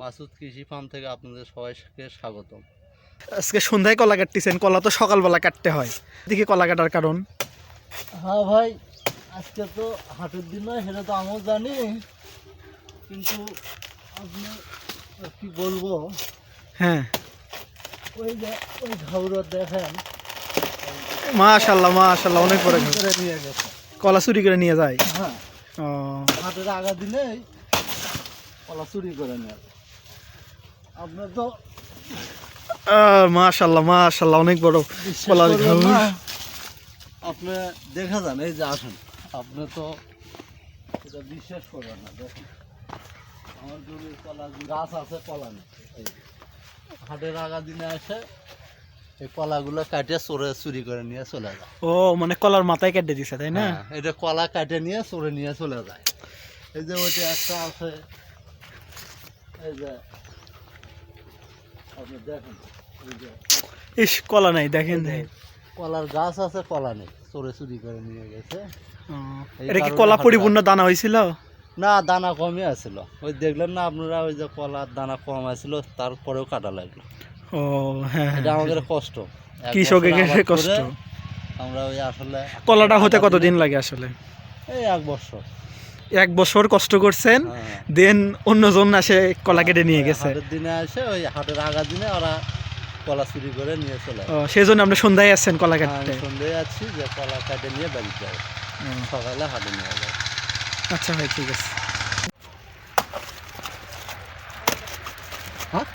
মাসুদ কৃষি ফার্ম থেকে আপনাদের সবাইকে স্বাগতম। আজকে সন্ধ্যায় কলা কাটতেছেন কলা তো সকালবেলা কাটতে হয়। দেখি কলা কাটার কারণ? হ্যাঁ ভাই আজকে তো হাটের দিন নয় সেটা তো আমিও জানি। কিন্তু আপনি কি বলব? হ্যাঁ। ওই যে ওই ঘাউরা দেখেন। মাশাল্লাহ মাশাল্লাহ অনেক বড় করে নিয়ে গেছে। কলা চুরি করে নিয়ে যায়? হ্যাঁ। ও। হাটের আগা দিনেই কলা চুরি করে নেয় আপনার তো মাশাল্লাহ মাশাল্লাহ অনেক বড় কলার আপনি দেখা যান এই যে আসেন। আপনি তো এটা বিশ্বাস করবেন না দেখেন। আমার জমির কলা গাছ আছে কলা নেই এই হাটের আগা দিনে এসে এই কলাগুলো কাটিয়ে চোরে চুরি করে নিয়ে চলে যায়। ও মানে কলার মাথায় কেটে দিছে তাই না? হ্যাঁ, এটা কলা কাটে নিয়ে চোরে নিয়ে চলে যায়। এই যে ওইটা একটা আছে এই যে আপনি দেখেন ইস কলা নাই দেখেন কলার গাছ আছে কলা নেই চোরে চুরি করে নিয়ে গেছে। এটা কি কলা পরিপূর্ণ দানা হয়েছিল? না দানা কমই আছিল। ওই দেখলেন না আপনারা ওই যে কলার দানা কম আছিল তারপরেও কাটা লাগল। ও হ্যাঁ এটা হ্যাঁ। আমাদের কষ্ট। কৃষকের কষ্ট। আমরা ওই আসলে কলাটা হতে কতদিন লাগে আসলে? এই এক বছর। এক বছর কষ্ট করছেন হ্যাঁ। দেন অন্যজন আসে কলা কেটে নিয়ে গেছে। দিনে আসে ওই হাটের আগা দিনে ওরা কলা চুরি করে নিয়ে চলে সেই জন্য আমরা সন্ধ্যায় আসছেন কলা হ্যাঁ, কাটতে? আমি সন্ধ্যে যে কলা কাটে নিয়ে বাড়ি যাবে সকালে হাটে নিয়ে যাবে আচ্ছা ভাই ঠিক আছে। হ্যাঁ?